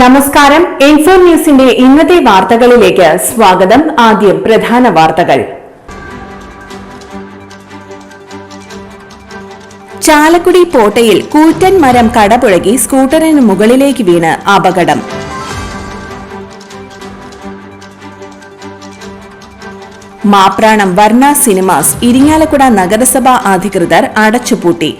നമസ്കാരം. ഇൻഫോ ന്യൂസിന്റെ ഇന്നത്തെ വാർത്തകളിലേക്ക് സ്വാഗതം. ആദ്യം പ്രധാന വാർത്തകൾ. ചാലക്കുടി പോട്ടയിൽ കൂറ്റൻ മരം കടപുഴകി സ്കൂട്ടറിന് മുകളിലേക്ക് വീണ് അപകടം. മാപ്രാണം വർണ സിനിമാസ് ഇരിങ്ങാലക്കുട നഗരസഭാ അധികൃതർ അടച്ചുപൂട്ടി.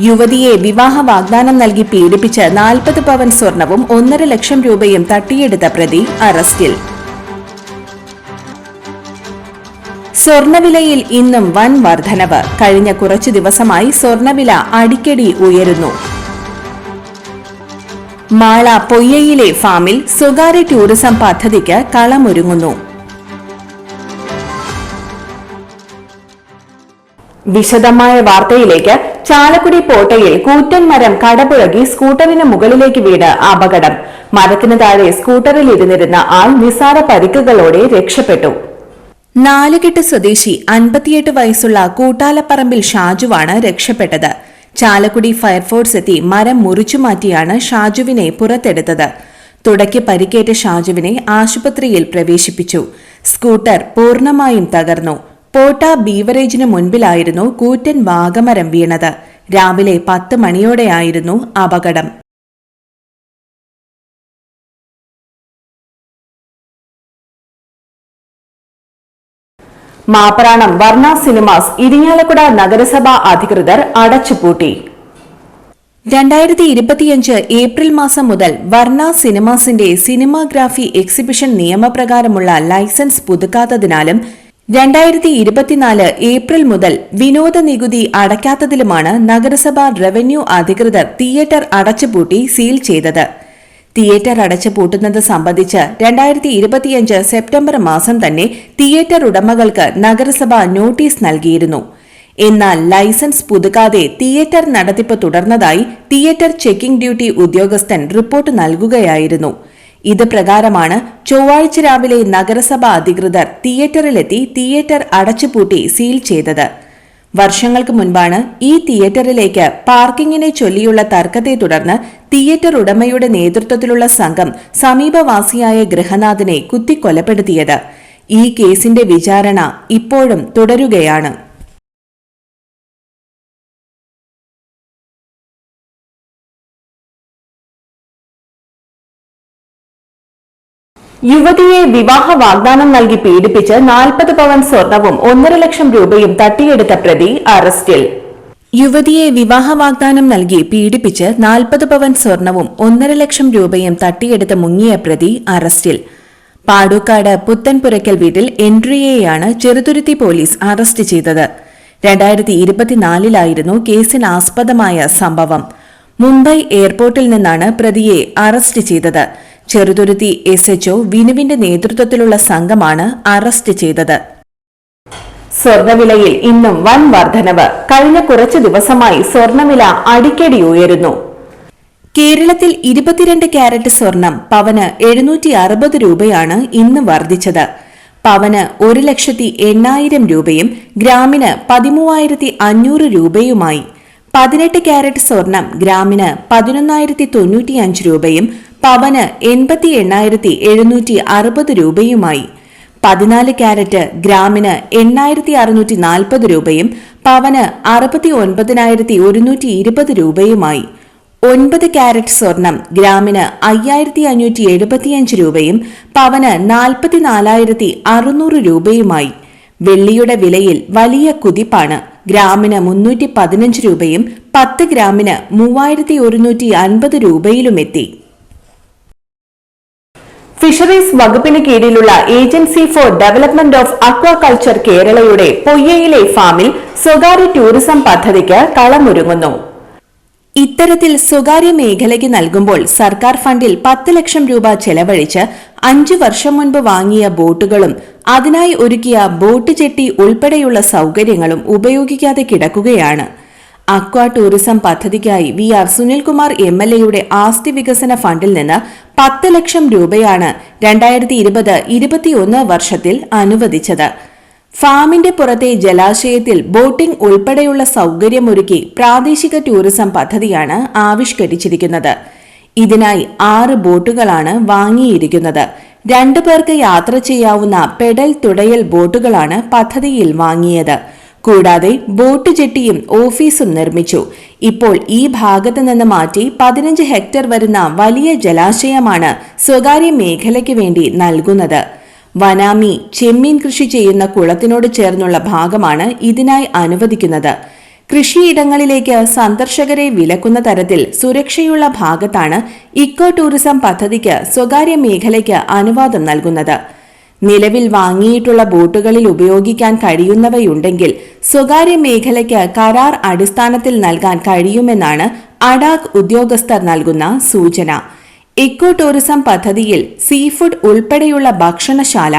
യുവതിയെ വിവാഹ വാഗ്ദാനം നൽകി പീഡിപ്പിച്ച് നാൽപ്പത് പവൻ സ്വർണവും ഒന്നര ലക്ഷം രൂപയും തട്ടിയെടുത്ത പ്രതി അറസ്റ്റിൽ. സ്വർണവിലയിൽ ഇന്നും വൻ വർധനവ്. കഴിഞ്ഞ കുറച്ചു ദിവസമായി സ്വർണവില അടിക്കടി ഉയരുന്നു. മാള പൊയ്യയിലെ ഫാമിൽ സ്വകാര്യ ടൂറിസം പദ്ധതിക്ക് കളമൊരുങ്ങുന്നു. വിശദമായ വാർത്തയിലേക്ക് ചാലക്കുടി പോട്ടയിൽ കൂറ്റൻ മരം കടപുഴകി സ്കൂട്ടറിന് മുകളിലേക്ക് വീണ് അപകടം. മരത്തിന് താഴെ സ്കൂട്ടറിൽ ഇരുന്നിരുന്ന ആൾ നിസാര പരിക്കുകളോടെ രക്ഷപ്പെട്ടു. നാലുകെട്ട് സ്വദേശി അൻപത്തിയെട്ട് വയസ്സുള്ള കൂട്ടാലപ്പറമ്പിൽ ഷാജുവാണ് രക്ഷപ്പെട്ടത്. ചാലക്കുടി ഫയർഫോഴ്സ് എത്തി മരം മുറിച്ചുമാറ്റിയാണ് ഷാജുവിനെ പുറത്തെടുത്തത്. തുടയ്ക്ക് പരിക്കേറ്റ ഷാജുവിനെ ആശുപത്രിയിൽ പ്രവേശിപ്പിച്ചു. സ്കൂട്ടർ പൂർണമായും തകർന്നു. പോട്ട ബീവറേജിന് മുൻപിലായിരുന്നു കൂറ്റൻ വാഗമരം വീണത്. രാവിലെ പത്ത് മണിയോടെയായിരുന്നു അപകടം. മാപ്രാണം വർണ സിനിമാസ് ഇരിങ്ങാലക്കുട നഗരസഭാ അധികൃതർ അടച്ചുപൂട്ടി. രണ്ടായിരത്തി ഇരുപത്തിയഞ്ച് ഏപ്രിൽ മാസം മുതൽ വർണ സിനിമാസിന്റെ സിനിമാഗ്രാഫി എക്സിബിഷൻ നിയമപ്രകാരമുള്ള ലൈസൻസ് പുതുക്കാത്തതിനാലും രണ്ടായിരത്തി ഇരുപത്തിനാല് ഏപ്രിൽ മുതൽ വിനോദ നികുതി അടയ്ക്കാത്തതിലുമാണ് നഗരസഭാ റവന്യൂ അധികൃതർ തിയേറ്റർ അടച്ചുപൂട്ടി സീൽ ചെയ്തത്. തിയേറ്റർ അടച്ചുപൂട്ടുന്നത് സംബന്ധിച്ച് രണ്ടായിരത്തി ഇരുപത്തിയഞ്ച് സെപ്റ്റംബർ മാസം തന്നെ തിയേറ്റർ ഉടമകൾക്ക് നഗരസഭ നോട്ടീസ് നൽകിയിരുന്നു. എന്നാൽ ലൈസൻസ് പുതുക്കാതെ തിയേറ്റർ നടത്തിപ്പ് തുടർന്നതായി തിയേറ്റർ ചെക്കിംഗ് ഡ്യൂട്ടി ഉദ്യോഗസ്ഥൻ റിപ്പോർട്ട് നൽകുകയായിരുന്നു. ഇത് പ്രകാരമാണ് ചൊവ്വാഴ്ച രാവിലെ നഗരസഭാ അധികൃതർ തിയേറ്ററിലെത്തി തിയേറ്റർ അടച്ചുപൂട്ടി സീൽ ചെയ്തത്. വർഷങ്ങൾക്ക് മുൻപാണ് ഈ തിയേറ്ററിലേക്ക് പാർക്കിങ്ങിനെ ചൊല്ലിയുള്ള തർക്കത്തെ തുടർന്ന് തിയേറ്റർ ഉടമയുടെ നേതൃത്വത്തിലുള്ള സംഘം സമീപവാസിയായ ഗൃഹനാഥനെ കുത്തിക്കൊലപ്പെടുത്തിയത്. ഈ കേസിന്റെ വിചാരണ ഇപ്പോഴും തുടരുകയാണ്. യുവതിയെ വിവാഹ വാഗ്ദാനം നൽകി പീഡിപ്പിച്ച് നാൽപ്പത് പവൻ സ്വർണവും ഒന്നര ലക്ഷം രൂപയും തട്ടിയെടുത്ത പ്രതി അറസ്റ്റിൽ. യുവതിയെ വിവാഹ വാഗ്ദാനം നൽകി പീഡിപ്പിച്ച് നാൽപ്പത് പവൻ സ്വർണവും ഒന്നര ലക്ഷം രൂപയും തട്ടിയെടുത്ത് മുങ്ങിയ പ്രതി അറസ്റ്റിൽ. പാടൂക്കാട് പുത്തൻപുരയ്ക്കൽ വീട്ടിൽ എൻട്രിയെയാണ് ചെറുതുരുത്തി പോലീസ് അറസ്റ്റ് ചെയ്തത്. രണ്ടായിരത്തി ഇരുപത്തിനാലിലായിരുന്നു കേസിന് ആസ്പദമായ സംഭവം. മുംബൈ എയർപോർട്ടിൽ നിന്നാണ് പ്രതിയെ അറസ്റ്റ് ചെയ്തത്. ചെറുതുരുത്തി എസ് എച്ച്ഒ വിനുവിന്റെ നേതൃത്വത്തിലുള്ള സംഘമാണ് അറസ്റ്റ് ചെയ്തത്. സ്വർണവിലയിൽ ഇന്നും വൻ വർധനവ്. കഴിഞ്ഞ കുറച്ചു ദിവസമായി സ്വർണവില അടിക്കടി ഉയരുന്നു. കേരളത്തിൽ ഇരുപത്തിരണ്ട് ക്യാരറ്റ് സ്വർണം പവന് എഴുന്നൂറ്റി അറുപത് രൂപയാണ് ഇന്ന് വർദ്ധിച്ചത്. പവന് ഒരു ലക്ഷത്തി എണ്ണായിരം രൂപയും ഗ്രാമിന് പതിമൂവായിരത്തി അഞ്ഞൂറ് രൂപയുമായി. പതിനെട്ട് ക്യാരറ്റ് സ്വർണം ഗ്രാമിന് പതിനൊന്നായിരത്തി തൊണ്ണൂറ്റിയഞ്ച് രൂപയും പവന് എൺപത്തി എണ്ണായിരത്തി എഴുന്നൂറ്റി അറുപത് രൂപയുമായി. പതിനാല് ക്യാരറ്റ് ഗ്രാമിന് എണ്ണായിരത്തി അറുന്നൂറ്റി നാൽപ്പത് രൂപയും പവന് അറുപത്തി ഒൻപതിനായിരത്തി ഒരുന്നൂറ്റി ഇരുപത് രൂപയുമായി. ഒൻപത് ക്യാരറ്റ് സ്വർണം ഗ്രാമിന് അയ്യായിരത്തി അഞ്ഞൂറ്റി എഴുപത്തിയഞ്ച് രൂപയും പവന് നാൽപ്പത്തിനാലായിരത്തി അറുന്നൂറ് രൂപയുമായി. വെള്ളിയുടെ വിലയിൽ വലിയ കുതിപ്പാണ്. ഗ്രാമിന് മുന്നൂറ്റി പതിനഞ്ച് രൂപയും പത്ത് ഗ്രാമിന് മൂവായിരത്തി ഒരുന്നൂറ്റി അൻപത് രൂപയിലുമെത്തി. ഫിഷറീസ് വകുപ്പിന് കീഴിലുള്ള agency for development of aquaculture കേരളയുടെ പൊയ്യയിലെ ഫാമിൽ സ്വകാര്യ ടൂറിസം പദ്ധതിക്ക് കളമൊരുങ്ങുന്നു. ഇത്തരത്തിൽ സ്വകാര്യ മേഖലയ്ക്ക് നൽകുമ്പോൾ സർക്കാർ ഫണ്ടിൽ പത്ത് ലക്ഷം രൂപ ചെലവഴിച്ച് അഞ്ചു വർഷം മുൻപ് വാങ്ങിയ ബോട്ടുകളും അതിനായി ഒരുക്കിയ ബോട്ട് ചെട്ടി ഉൾപ്പെടെയുള്ള സൗകര്യങ്ങളും ഉപയോഗിക്കാതെ കിടക്കുകയാണ്. അക്വ ടൂറിസം പദ്ധതിക്കായി V R Sunilkumar M L എയുടെ ആസ്തി വികസന ഫണ്ടിൽ നിന്ന് പത്ത് ലക്ഷം രൂപയാണ് രണ്ടായിരത്തി ഇരുപത് ഇരുപത്തിയൊന്ന് വർഷത്തിൽ അനുവദിച്ചത്. ഫാമിന്റെ പുറത്തെ ജലാശയത്തിൽ ബോട്ടിംഗ് ഉൾപ്പെടെയുള്ള സൗകര്യമൊരുക്കി പ്രാദേശിക ടൂറിസം പദ്ധതിയാണ് ആവിഷ്കരിച്ചിരിക്കുന്നത്. ഇതിനായി ആറ് ബോട്ടുകളാണ് വാങ്ങിയിരിക്കുന്നത്. രണ്ടു പേർക്ക് യാത്ര ചെയ്യാവുന്ന പെഡൽ തുടയൽ ബോട്ടുകളാണ് പദ്ധതിയിൽ വാങ്ങിയത്. കൂടാതെ ബോട്ട് ജെട്ടിയും ഓഫീസും നിർമ്മിച്ചു. ഇപ്പോൾ ഈ ഭാഗത്ത് നിന്ന് മാറ്റി പതിനഞ്ച് ഹെക്ടർ വരുന്ന വലിയ ജലാശയമാണ് സ്വകാര്യ മേഖലയ്ക്ക് വേണ്ടി നൽകുന്നത്. വനാമി ചെമ്മീൻ കൃഷി ചെയ്യുന്ന കുളത്തിനോട് ചേർന്നുള്ള ഭാഗമാണ് ഇതിനായി അനുവദിക്കുന്നത്. കൃഷിയിടങ്ങളിലേക്ക് സന്ദർശകരെ വിലക്കുന്ന തരത്തിൽ സുരക്ഷയുള്ള ഭാഗത്താണ് ഇക്കോ ടൂറിസം പദ്ധതിക്ക് സ്വകാര്യ മേഖലയ്ക്ക് അനുവാദം നൽകുന്നത്. നിലവിൽ വാങ്ങിയിട്ടുള്ള ബോട്ടുകളിൽ ഉപയോഗിക്കാൻ കഴിയുന്നവയുണ്ടെങ്കിൽ സ്വകാര്യ മേഖലയ്ക്ക് കരാർ അടിസ്ഥാനത്തിൽ നൽകാൻ കഴിയുമെന്നാണ് അഡാക് ഉദ്യോഗസ്ഥർ നൽകുന്ന സൂചന. ഇക്കോ ടൂറിസം പദ്ധതിയിൽ സീഫുഡ് ഉൾപ്പെടെയുള്ള ഭക്ഷണശാല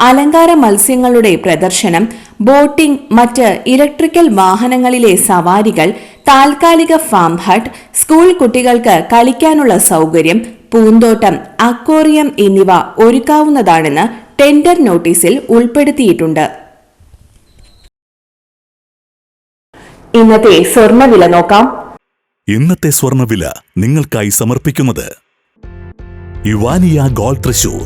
അലങ്കാര മത്സ്യങ്ങളുടെ പ്രദർശനം ബോട്ടിംഗ് മറ്റ് ഇലക്ട്രിക്കൽ വാഹനങ്ങളിലെ സവാരികൾ താൽക്കാലിക ഫാം ഹട്ട് സ്കൂൾ കുട്ടികൾക്ക് കളിക്കാനുള്ള സൗകര്യം പൂന്തോട്ടം അക്വേറിയം എന്നിവ ഒരുക്കാവുന്നതാണെന്ന് ടെൻഡർ നോട്ടീസിൽ ഉൾപ്പെടുത്തിയിട്ടുണ്ട്. ഇന്നത്തെ സ്വർണവില നോക്കാം. ഇന്നത്തെ സ്വർണവില നിങ്ങൾക്കായി സമർപ്പിക്കുന്നത് യുവാനിയ ഗോൾഡ് തൃശൂർ.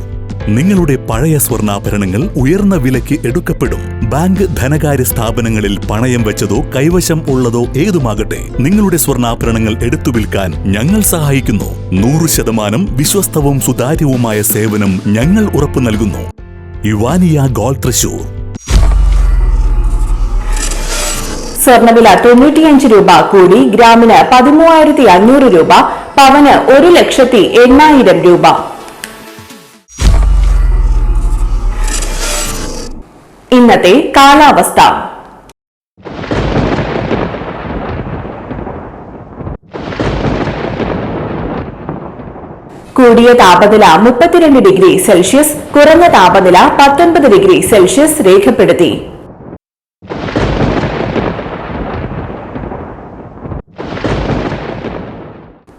നിങ്ങളുടെ പഴയ സ്വർണാഭരണങ്ങൾ ഉയർന്ന വിലയ്ക്ക് എടുക്കപ്പെടും. ബാങ്ക് ധനകാര്യ സ്ഥാപനങ്ങളിൽ പണയം വെച്ചതോ കൈവശം ഉള്ളതോ ഏതുമാകട്ടെ നിങ്ങളുടെ സ്വർണാഭരണങ്ങൾ എടുത്തു വിൽക്കാൻ ഞങ്ങൾ സഹായിക്കുന്നു. നൂറ് ശതമാനം വിശ്വസ്തവും സുതാര്യവുമായ സേവനം ഞങ്ങൾ ഉറപ്പു നൽകുന്നു. യുവാനിയ ഗോൾഡ് തൃശൂർ. സ്വർണവില തൊണ്ണൂറ്റിയഞ്ച് രൂപ കൂടി ഗ്രാമിന് പതിമൂവായിരത്തി അഞ്ഞൂറ് രൂപ പവന് ഒരു ലക്ഷത്തി എണ്ണായിരം രൂപ. ഇന്നത്തെ കാലാവസ്ഥ. കൂടിയ താപനില മുപ്പത്തിരണ്ട് ഡിഗ്രി സെൽഷ്യസ് കുറഞ്ഞ താപനില പത്തൊൻപത് ഡിഗ്രി സെൽഷ്യസ് രേഖപ്പെടുത്തി.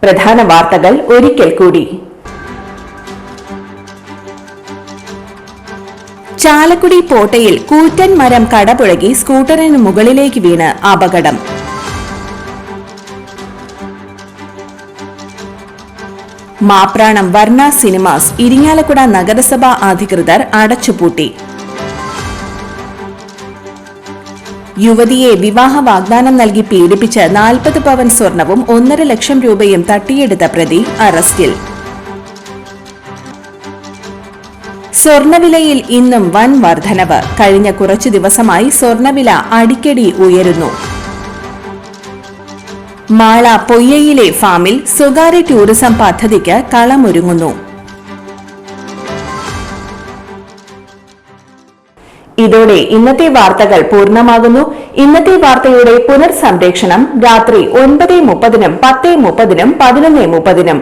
പ്രധാന വാർത്തകൾ ഒരിക്കൽ കൂടി. ചാലക്കുടി പോട്ടയിൽ കൂറ്റൻ മരം കടപുഴകി സ്കൂട്ടറിന് മുകളിലേക്ക് വീണ് അപകടം. മാപ്രാണം വർണ സിനിമാസ് ഇരിങ്ങാലക്കുട നഗരസഭാ അധികൃതർ അടച്ചുപൂട്ടി. യുവതിയെ വിവാഹ വാഗ്ദാനം നൽകി പീഡിപ്പിച്ച് നാൽപ്പത് പവൻ സ്വർണവും ഒന്നര ലക്ഷം രൂപയും തട്ടിയെടുത്ത പ്രതി അറസ്റ്റിൽ. സ്വർണവിലയിൽ ഇന്നും വൻ വർധനവ്. കഴിഞ്ഞ കുറച്ചു ദിവസമായി സ്വർണവില അടിക്കടി ഉയരുന്നു. മാള പൊയ്യയിലെ ഫാമിൽ സ്വകാര്യ ടൂറിസം പദ്ധതിക്ക് കളമൊരുങ്ങുന്നു. ഇതോടെ ഇന്നത്തെ വാർത്തകൾ പൂർണമാകുന്നു. ഇന്നത്തെ വാർത്തയുടെ പുനർസംപ്രേക്ഷണം രാത്രി ഒൻപത് മുപ്പതിനും പത്ത് മുപ്പതിനും പതിനൊന്ന് മുപ്പതിനും.